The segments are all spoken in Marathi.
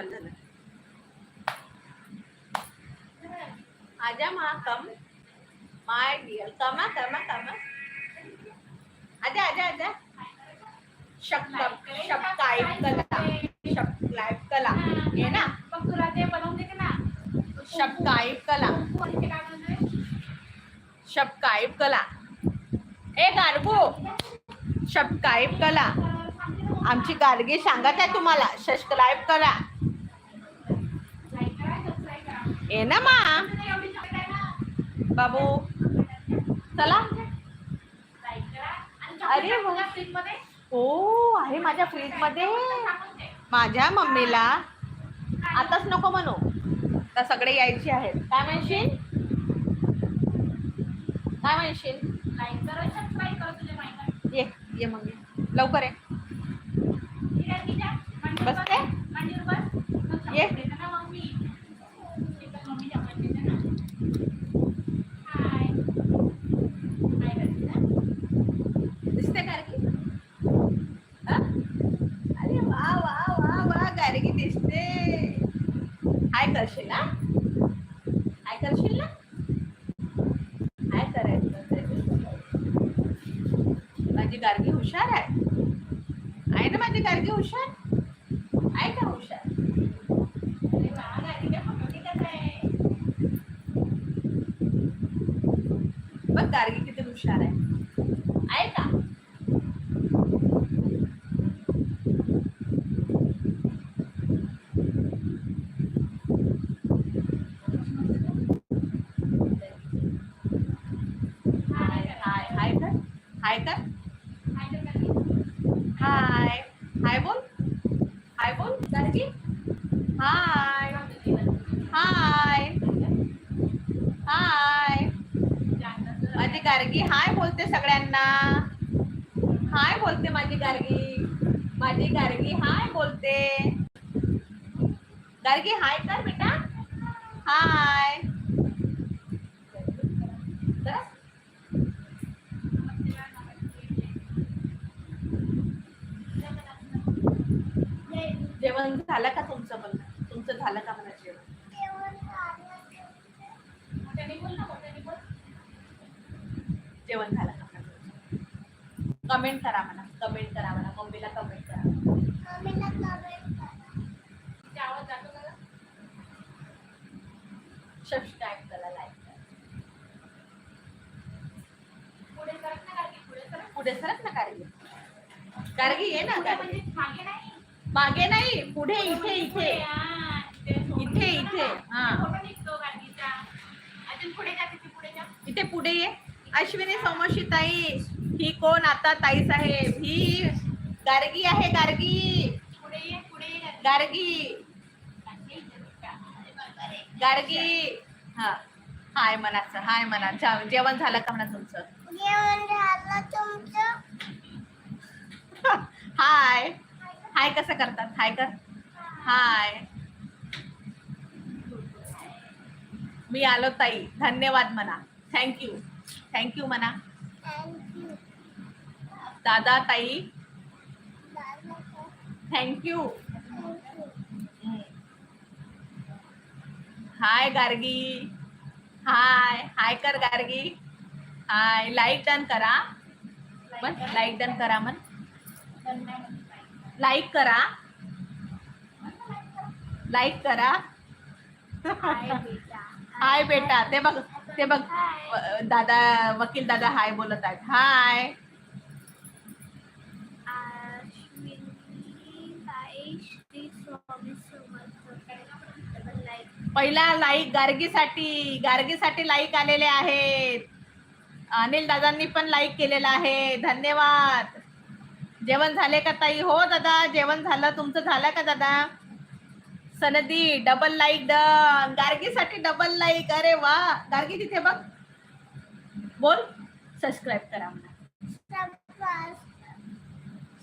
चालू झालं. आजा मा कम माय डिअर कमा कमा कमा. आजा आजा आजा. शक शक्काई कला ना? मग तुला ते बनवून देते ना. ए गारगो. शबकाईब कला. आमची गाडगी सांगत आहे तुम्हाला Like करा, ए ना मा? बाबू चला अरे मध्ये. हो आहे माझ्या फ्रीजमध्ये सांगून दे. माझ्या मम्मीला आताच नको म्हणू तर सगळे यायचे आहेत काय म्हणशील काय म्हणशील. ये ये मम्मी लवकर ये आहे, बसते? ये. chocolate देते ना मम्मी. तिथं मम्मी chocolate देते ना. Hi. Hi करते ना. दिसते गार्गी हा? अरे वा वा वा वा गार्गी दिसते हाय करशील ना हाय करशील ना हाय करायचं माझी गार्गी हुशार आहे. आहे ना माझी गार्गी हुशार? आहे का हुशार? अरे आहे. बघ गार्गी किती हुशार आहे आहे का हाय हाय हाय कर हाय कर Hi कर गाडी. हाय हाय बोल हाय बोल गार्गी हाय हाय हाय माझी गार्गी हाय बोलते सगळ्यांना हाय बोलते माझी गार्गी. माझी गार्गी हाय बोलते. गार्गी हाय कर बेटा? हाय. जेवण झालं का तुमचं पण? तुमचं झालं का कमेंट करा म्हणा कमेंट करा म्हणा मम्मीला कमेंट करा आवाज जातो? सबस्क्राईब करा लाईक करा पुढे सरक ना गाडी, पुढे सरक. पुढे सरक ना गार्गी गार्गी ये ना म्हणजे मागे नाही. मागे नाही पुढे इथे पुढे, इथे इथे, इथे. हा. पुढे जा. इथे पुढे ये अश्विनी सोमशी ताई ही कोण आता ताई साहेब? ही गार्गी आहे गार्गी. गार्गी. गार्गी. हा. हाय मनाचं हाय म्हणा जा- जेवण झालं का म्हणा तुमचं? हाय. हाय कसं करतात? हाय कर हाय. मी आलो ताई. धन्यवाद म्हणा थँक्यू थँक्यू म्हणा दादा ताई? Thank you hi Gargi. Hi hi कर गार्गी. हाय लाईक डन करा. मन लाईक डन करा मन लाईक करा. लाईक करा. हाय बेटा. ते बघ ते बघ. दादा वकील दादा हाय बोलत आहेत. हाय पहिला लाईक गार्गीसाठी गार्गीसाठी लाईक आलेले आहेत. अनिल दादांनी पण लाईक केलेलं आहे. धन्यवाद. जेवण झाले का ताई? हो दादा जेवण झालं. तुमचं झालं का दादा? सनदी डबल लाईक डन गार्गीसाठी डबल लाईक अरे वा. गार्गी तिथे बघ. बोल. सबस्क्राईब करा म्हणा.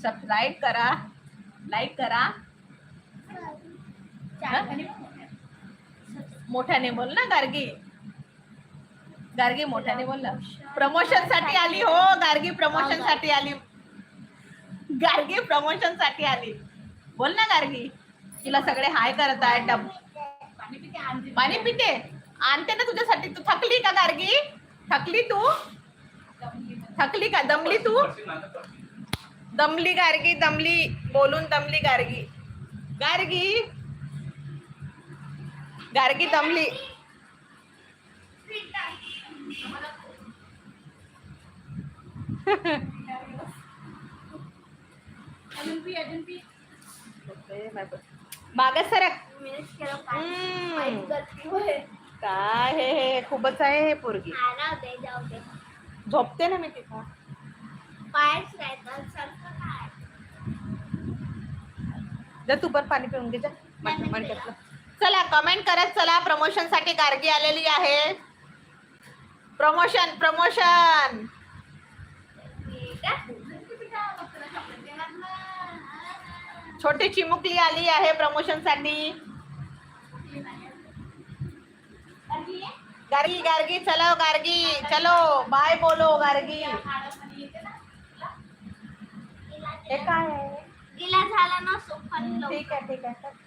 सबस्क्राईब करा. लाईक करा. मोठ्याने बोल ना गार्गी. गार्गी मोठ्याने बोल ना. प्रमोशनसाठी आली हो गार्गी प्रमोशनसाठी आली. गार्गी प्रमोशनसाठी आली. बोल ना गार्गी. तिला सगळे हाय करत आहे डब. आणते पाणी पिते आणते ना तुझ्यासाठी. तू थकली का गार्गी? थकली तू? थकली का? दमली तू? दमली गार्गी दमली. बोलून दमली गार्गी. गार्गी गारकी दमली. अजून सरक काय हे हे खूपच आहे हे पोरगी. झोपते ना मी तिथं. पायच काय जा तू पण पाणी पिऊन घे जा. मट- चला कमेंट करत चला. प्रमोशनसाठी गार्गी आलेली आहे. Promotion promotion. छोटी चिमुकली आली आहे प्रमोशनसाठी. गार्गी गार्गी चलो गार्गी चलो. बाय बोलो गार्गी. हे काय. ठीक आहे ठीक आहे.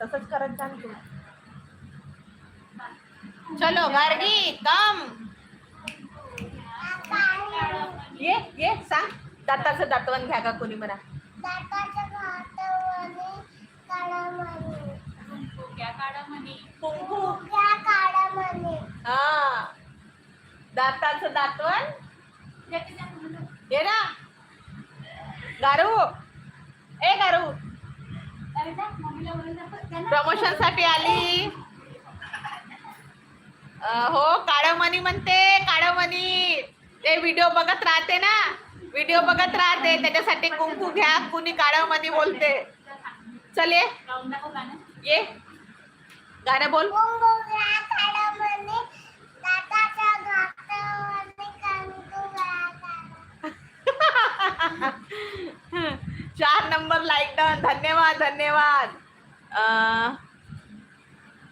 तसंच करत जा तू. चलो गार्गी कम ये ये सांग. दाताचं दातवण घ्या का कोणी म्हणा? कुंकू. हा. दाताचं दातवण ये ना. गारू ए गारू प्रमोशनसाठी आली हो काळमणी म्हणते काळमणी. ते व्हिडिओ बघत राहते ना. व्हिडिओ बघत राहते. त्याच्यासाठी कुंकू घ्या. कुणी काळमणी बोलते. चल ये. ये. गाणं बोल. चार नंबर लाईक डन धन्यवाद धन्यवाद.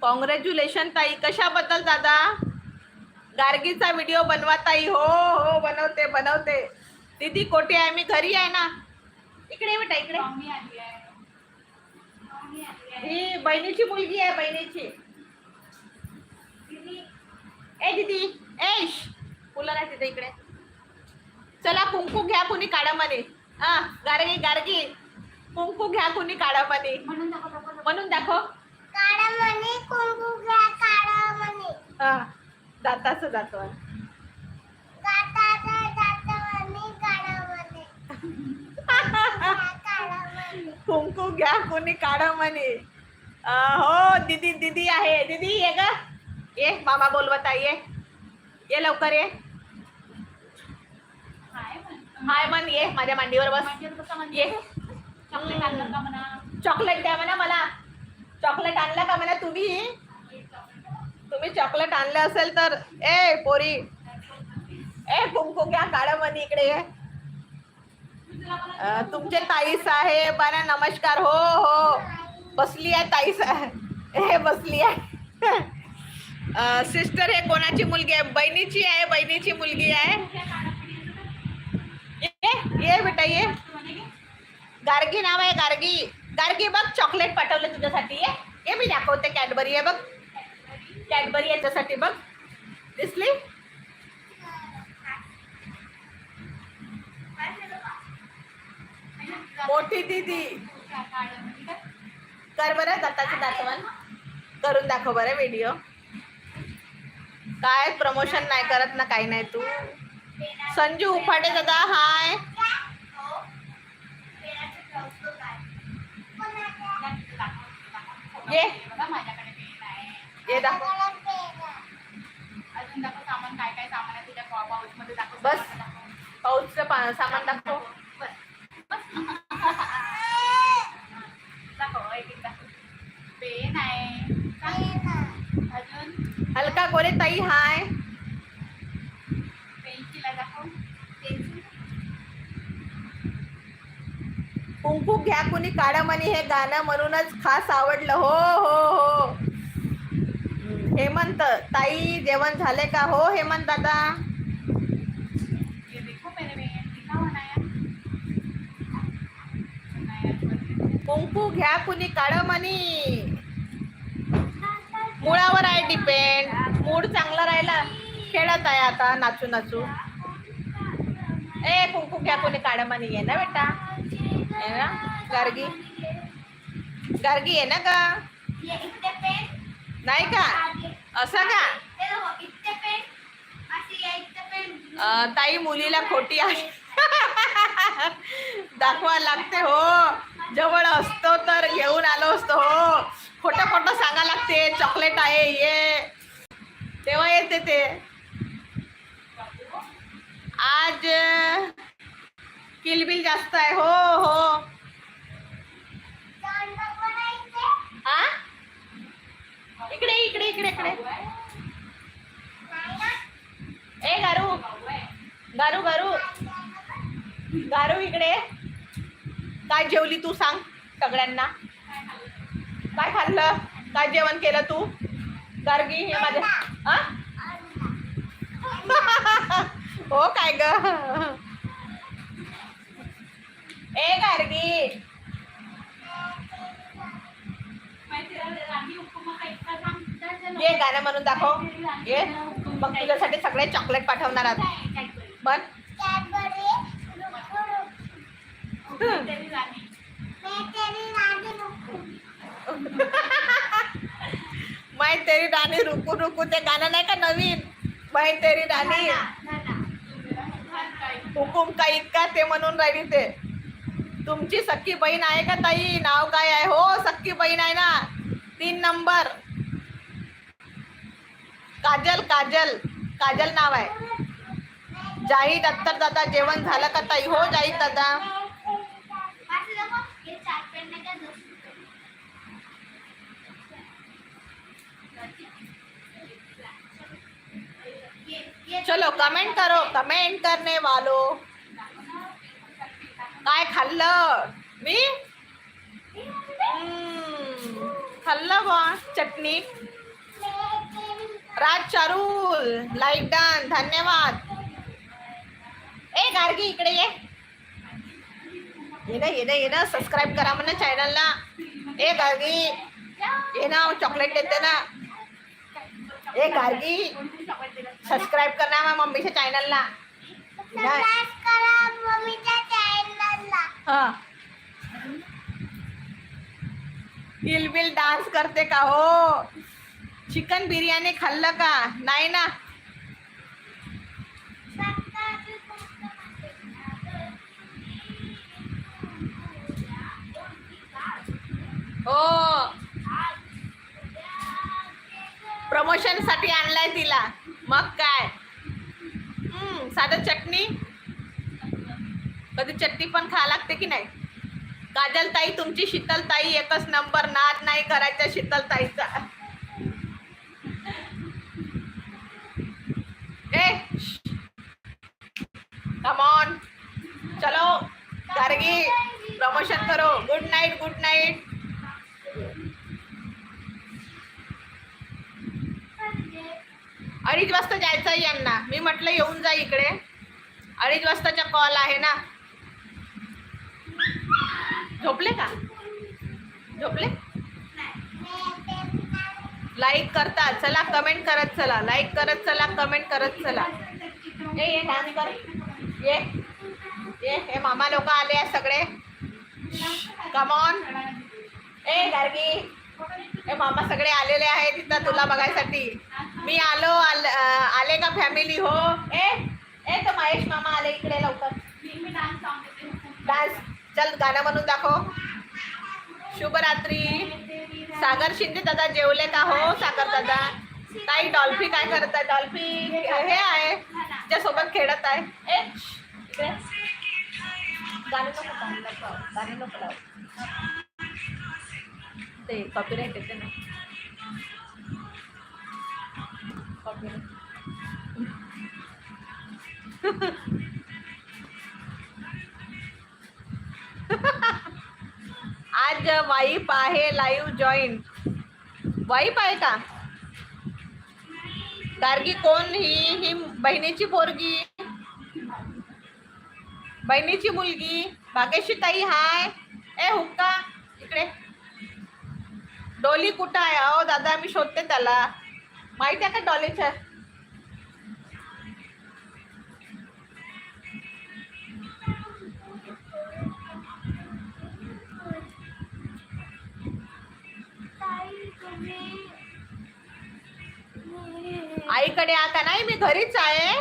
कॉंग्रॅच्युलेशन ताई. कशाबद्दल दादा? गार्गीचा व्हिडिओ बनवा ताई. हो हो बनवते बनवते. दीदी कोठे आहे? मी घरी आहे ना? इकडे बेटा इकडे. आहे. आहे. ही बहिणीची मुलगी आहे बहिणीची. ए दीदी. एश फुलं नाही तिथे इकडे. चला कुंकू घ्या कुणी काढामध्ये हा गार्गी गार्गी. कुंकू घ्या कुणी काढामध्ये. म्हणून दाखव. म्हणून दाखव. काळामध्ये कुंगुल्या काळामध्ये. हा दाताचं दातवण. दाताच्या दातामध्ये काळामध्ये. त्या काळामध्ये. कुंकू घ्या कुणी काढा म्हणे अं, हो दीदी दीदी आहे. दीदी ये ग. ये मामा बोलवत आहे ये. ये लवकर ये. हाय मन ये माझ्या मांडीवर बस. ये. चॉकलेट आणलं का म्हणा? चॉकलेट द्या म्हणा मला. चॉकलेट आणलं का म्हणा तुम्ही? तुम्ही चॉकलेट आणलं असेल तर ए पोरी. ए कुंकू घ्या काढा म्हणे इकडे तुमचे ताई साहेब बरं नमस्कार. हो हो. बसली आहे ताई साहेब. हे बसली आहे. सिस्टर हे कोणाची मुलगी आहे? बहिणीची आहे बहिणीची मुलगी आहे? ये बेटा ये. गार्गी नाव आहे गार्गी. गार्गी बघ चॉकलेट पाठवलं तुझ्यासाठी. ये ये मी दाखवते कॅडबरी आहे बघ. कॅडबरी याच्यासाठी बघ. दिसली मोठी दीदी. कर बरं दत्ताचं दाखवण. करून दाखव बरं व्हिडिओ काय प्रमोशन नाही करत ना काही नाही तू. संजू उफाटे दादा हाय ये. माझ्याकडे पेन आहे ये दाखव अजून दाखव सामान काय काय सामान आहे तुझ्या पाऊच मध्ये दाखव बस. सामान दाखव. पाऊचचं पा सामान दाखव बस. दाखव एक एक दाखव पेन आहे अजून हलका गोरे ताई हाय पेन्सिल आहे दाखव पेन्सिल कुंकू घ्या कुणी काढा म्हणे हे गाणं म्हणूनच खास आवडलं. हो हो हो. हेमंत ताई जेवण झाले का? हो हेमंत दादा. कुंकू घ्या कुणी काढा म्हणी मुळावर आहे डिपेंड मूड चांगला राहिला. खेळत आहे आता नाचू नाचू. ए कुंकू घ्या कोणी काढा म्हणी ये ना बेटा. ये ना? गार्गी? गार्गी ये ना का? ये इतने पेन। नाही का? असं का? ताई मुलीला खोटी आहे. दाखवा लागते हो. जवळ असतो तर घेऊन आलो असतो हो. खोटं खोटं सांगा लागते. चॉकलेट आहे ये. तेव्हा येते ते. आज किलबिल जास्त आहे हो हो. इकडे इकडे इकडे इकडे. ए गारू. गारू गारू. गारू इकडे. काय जेवली तू सांग सगळ्यांना? काय खाल्लं? काय जेवण केलं तू? गार्गी हे माझ्या हो काय ग? ए गार्गी. ये गाणं म्हणून दाखव. ये. मग तुझ्यासाठी सगळे चॉकलेट पाठवणार आहात पण कॅडबरी तेरी मै तेरी राणी रुकू रुकू. ते गाणं नाही का नवीन? मै तेरी राणी. हुकुम का इतका? ते म्हणून राहिली ते. तुमची सख्खी बहीण आहे का ताई? नाव काय आहे? हो सख्खी बहीण आहे ना. तीन नंबर. काजल काजल. काजल नाव आहे. जाहीद अत्तर दादा जेवण झालं का ताई? हो जाहीद दादा. चलो कमेंट करो. कमेंट करने वालो. काय खाल्लं? मी? हम्म, खाल्लं बा चटणी. राज चारूल लाईक डन धन्यवाद. ए गार्गी इकडे ये. ये ना ये ना ये ना सबस्क्राईब करा म्हणा चॅनलला ए गार्गी. ये ना चॉकलेट देते ना. ए गार्गी. सबस्क्राईब कर मम्मीच्या चॅनलला हा. किलबिल डान्स करते का हो? चिकन बिर्याणी खाल्लं का? नाही ना? हो. प्रमोशनसाठी आणलाय तिला. मग काय? हम्म, साधं चटणी? कधी चटणी पण खा लागते की नाही? काजल ताई तुमची शीतल ताई एकच नंबर नाद नाही करायचा शीतल ताईचा. ए कमॉन चलो गार्गी प्रमोशन करो. गुड नाईट गुड नाईट अडीच वाजता जायचं आहे यांना. मी म्हटलं येऊन जा इकडे. अडीच वाजताचा कॉल आहे ना. झोपले का? झोपले? लाईक करता. चला कमेंट करत चला. लाईक करत चला कमेंट करत चला. ए ये डान्स कर. ये ये हे मामा लोक आले आहेत सगळे. कमॉन ए गार्गी. हे मामा सगळे आलेले आहेत तिथं तुला बघायसाठी. मी आलो आल- आले का फॅमिली हो. ए ए तर महेश मामा आले इकडे लवकर. डान्स चल गाणं म्हणून दाखव. शुभरात्री. सागर शिंदे दादा जेवले का हो सागर दादा. काही डॉल्फी काय करत आहे डॉल्फी हे आहे. तिच्यासोबत खेळत आहे. गाणं नको गाणं नको ते कॉपीराईट येते ना. कॉपीराईट आज वाईफ आहे लाईव्ह जॉईन वाईफ आहे का? गार्गी कोण ही ही बहिणीची पोरगी? बहिणीची मुलगी? भाग्यशी ताई हाय. ए हुक्का इकडे. डोली कुठं आहे? अहो दादा मी शोधते त्याला. माहिती आहे का डॉलीच्या आईकडे आता नाही मी घरीच आहे.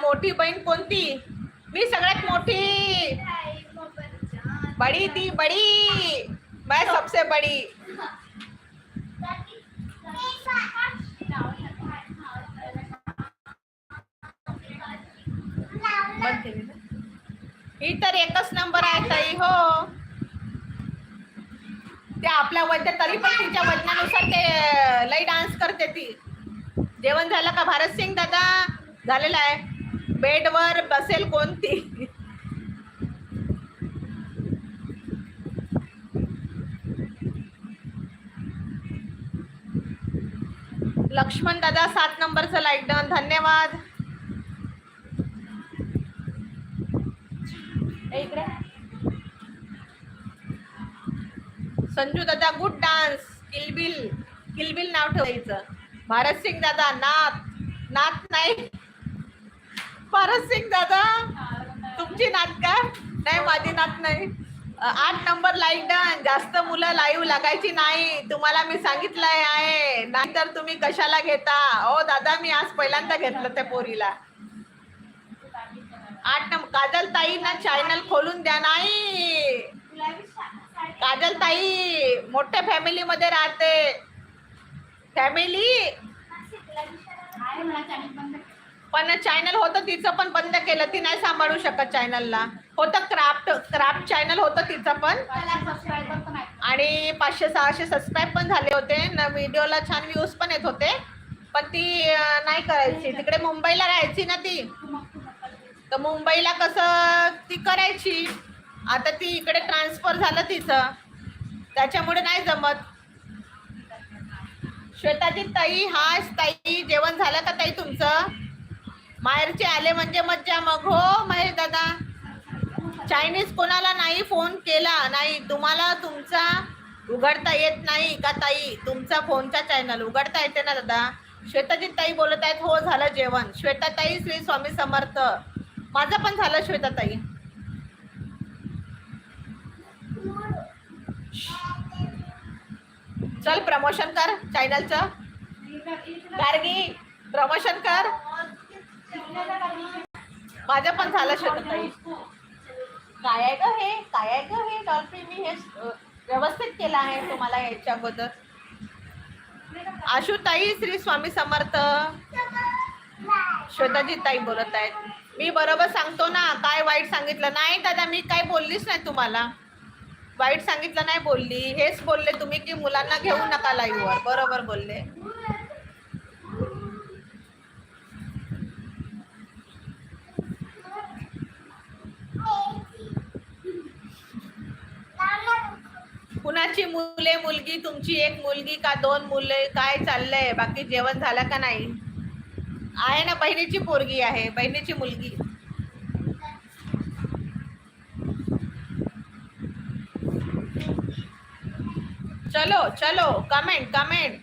मोठी बहीण कोणती? मी सगळ्यात मोठी. बडी ती बडी. मैं सबसे बडी. ही तर एकच नंबर आहे ताई हो. ते आपल्या वजन तरी पण तिच्या वजनानुसार ते लई डान्स करते ती जेवण झालं का भारत सिंग दादा? झालेलं आहे. बेडवर बसेल कोणती? लक्ष्मण दादा सात नंबरचं लाईक डन धन्यवाद. संजू दादा गुड डान्स किलबिल. किलबिल नाव ठेवायचं. भारत सिंग दादा नाथ नाथ नाही. भारत सिंग दादा तुमची नात का? नाही माझी नात नाही. आठ नंबर लाईक डन जास्त मुलं लाईव्ह लागायची नाही. तुम्हाला मी सांगितलंय आहे. नाहीतर तुम्ही कशाला घेता? ओ दादा मी आज पहिल्यांदा घेतलं त्या पोरीला. आठ नंबर काजल ताई ना चॅनल खोलून द्या नाही. काजल ताई मोठ्या फॅमिली मध्ये राहते. फॅमिली पण चॅनल होतं तिचं पण बंद केलं. ती नाही सांभाळू शकत चॅनलला होतं क्राफ्ट क्राफ्ट चॅनल होतं तिचं पण. आणि पाचशे सहाशे सबस्क्राईब पण झाले होते. न व्हिडिओला छान व्ह्यूज पण येत होते. पण ती नाही करायची. तिकडे मुंबईला राहायची ना ती. तर मुंबईला कसं ती करायची. आता ती इकडे ट्रान्सफर झालं तिचं. त्याच्यामुळे नाही जमत. श्वेताजी ताई हाय ताई जेवण झालं का ताई तुमचं? माहेरचे आले म्हणजे मज्जा मग हो महेश दादा. चायनीज कोणाला नाही फोन केला नाही तुम्हाला तुमचा उघडता येत नाही का ताई? तुमचा फोनचा चॅनल उघडता येते ना दादा? श्वेताजी ताई बोलत आहेत हो झालं जेवण. श्वेताताई श्री स्वामी समर्थ. माझं पण झालं श्वेता चल प्रमोशन कर चॅनलचं गार्गी प्रमोशन कर. माझं पण झालं शकत नाही काय आहे ग हे? काय आहे ग हे? डॉल्फिन मी हे व्यवस्थित केलं आहे तुम्हाला याच्या अगोदर. आशुताई श्री स्वामी समर्थ. श्वेताजी ताई बोलत आहेत. मी बरोबर सांगतो ना काय वाईट सांगितलं. नाही दादा मी काय बोललीच नाही तुम्हाला. वाईट सांगितलं नाही बोलली. हेच बोलले तुम्ही की मुलांना घेऊ नका लाईव्हवर बरोबर बोलले. कुणाची मुले मुलगी? तुमची एक मुलगी का दोन मुले? काय चाललंय? बाकी जेवण झालं का नाही? आहे ना बहिणीची पोरगी आहे. बहिणीची मुलगी. चलो चलो कमेंट कमेंट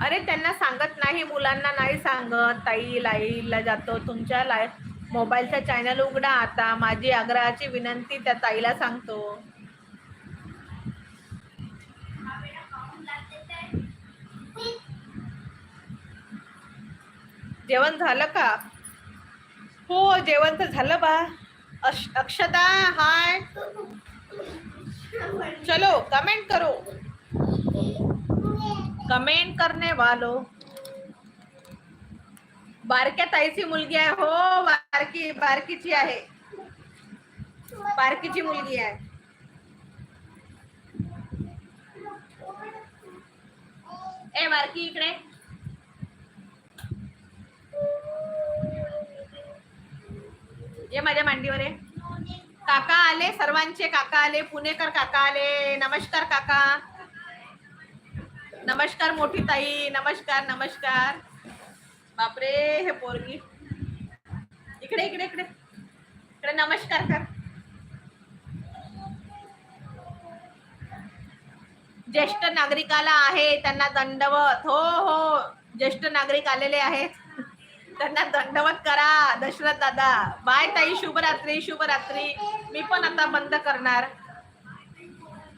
अरे त्यांना सांगत नाही मुलांना नाही सांगत. ताई लाईला जातो. तुमच्या लाई मोबाईलचा चॅनल उघडा आता. माझी आग्रहाची विनंती त्या ताईला सांगतो. जेवण झालं का? हो जेवण तर झालं बा. अश अक्षदा हाय. चलो कमेंट करो. कमेंट करणे वालो. बारक्या ताईची मुलगी आहे. हो बारकी बारकीची आहे. बारकीची मुलगी आहे. ए बारकी इकडे. ये माझ्या मांडीवर आहे काका आले सर्वांचे काका आले पुणेकर काका आले नमस्कार काका. नमस्कार मोठी ताई नमस्कार नमस्कार. बापरे हे पोरगी. इकडे इकडे इकडे. इकडे नमस्कार कर. ज्येष्ठ नागरिकाला आहे त्यांना दंडवत. हो हो ज्येष्ठ नागरिक आलेले आहेत. त्यांना दंडवत करा दशरथ दादा. बाय ताई शुभरात्री शुभरात्री. मी पण आता बंद करणार.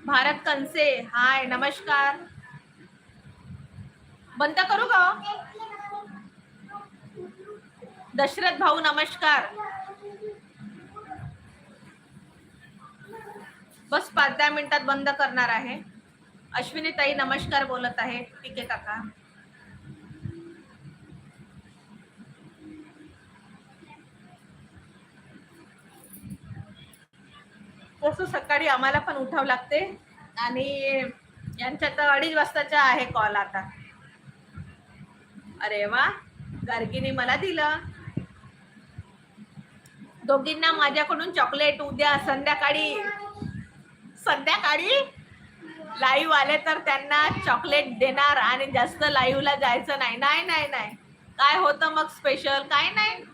भारत कंसे हाय नमस्कार. बंद करू का हो? दशरथ भाऊ नमस्कार. बस पाच दहा मिनिटात बंद करणार आहे. अश्विनी ताई नमस्कार बोलत आहे. ठीक आहे काका. तसं सकाळी आम्हाला पण उठावं लागते. आणि यांच्या तर अडीच वाजताचा आहे कॉल आता. अरे वा गार्गीने मला दिलं. दोघींना माझ्याकडून चॉकलेट उद्या संध्याकाळी संध्याकाळी लाईव्ह आले तर त्यांना चॉकलेट देणार आणि जास्त लाईव्हला जायचं नाही. नाही नाही नाही. काय होतं मग स्पेशल काय नाही.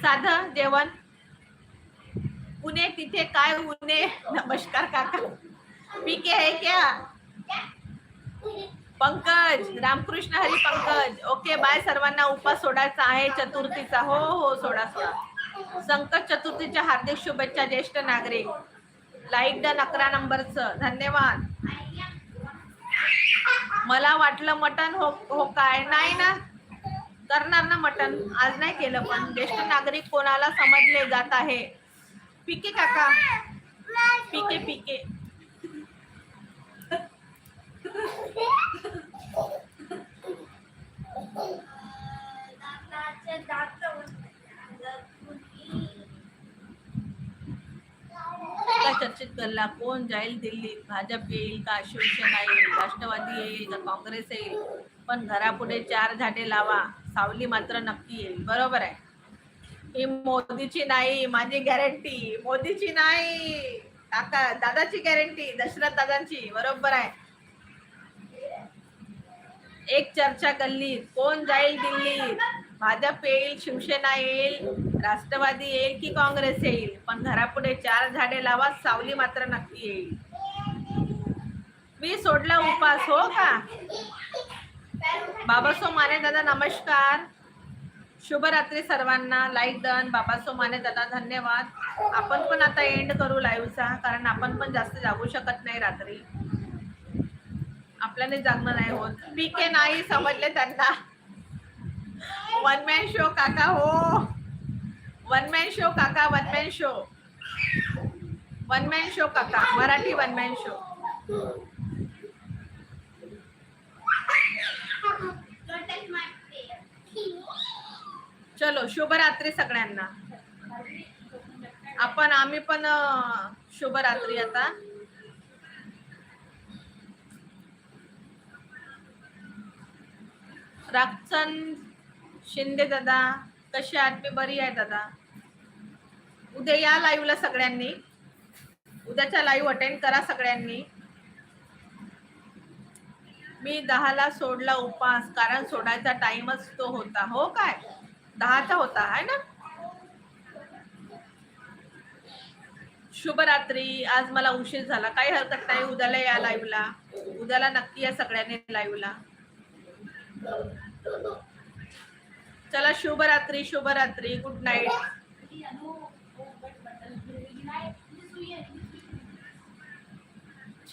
साधं जेवण. पुणे तिथे काय उन्हे? नमस्कार काका. पीके आहे क्या? पंकज रामकृष्ण हरी पंकज. ओके बाय सर्वांना उपास सोडायचा आहे चतुर्थीचा. हो हो सोडा सोडा. संकट चतुर्थीच्या हार्दिक शुभेच्छा ज्येष्ठ नागरिक. लाईक डन अकरा नंबरचं. धन्यवाद. मला वाटलं मटन हो हो काय? नाही ना? करणार ना मटन आज नाही केलं पण. ज्येष्ठ नागरिक कोणाला समजले जात आहे? पिके काका. पिके पिके. का चर्चेत गल्ला कोण? जाईल दिल्लीत भाजप येईल का? शिवसेना येईल. राष्ट्रवादी येईल का? काँग्रेस येईल. पण घरापुढे चार झाडे लावा. सावली मात्र नक्की येईल. बरोबर आहे. ही मोदीची नाही माझी गॅरंटी मोदीची नाही. काका दादाची गॅरंटी दशरथ दादांची बरोबर आहे. एक चर्चा गल्लीत कोण जाईल दिल्लीत भाजप येईल शिवसेना येईल राष्ट्रवादी येईल की काँग्रेस येईल? पण घरापुढे चार झाडे लावा सावली मात्र नक्की येईल. मी सोडला उपास हो का? बाबासो माने दादा नमस्कार. शुभरात्री सर्वांना. लाईक डन बाबा सोमाने दादा धन्यवाद. आपण पण आता एंड करू लाईव्हचा कारण आपण पण जास्त जागू शकत नाही रात्री. आपल्याने जागणं नाही होत. पीके नाही समजले त्यांना. वन मॅन शो काका हो. वन मॅन शो काका one man show one man show काका. मराठी वन मॅन शो चलो शुभरात्री सगळ्यांना. आपण आम्ही पण शुभरात्री आता. राक्षण शिंदे दादा कसे आहात? मी बरी आहे दादा. उद्या या लाईव्हला सगळ्यांनी. उद्याच्या लाईव्ह अटेंड करा सगळ्यांनी. मी दहाला सोडला उपास कारण सोडायचा टाइमच तो होता. हो काय? दहाचा होता आहे ना? शुभरात्री. आज मला उशीर झाला. काही हरकत नाही. उद्याला या लाईव्हला उद्याला नक्की या सगळ्यांनी लाईव्हला चला शुभरात्री शुभरात्री. Good night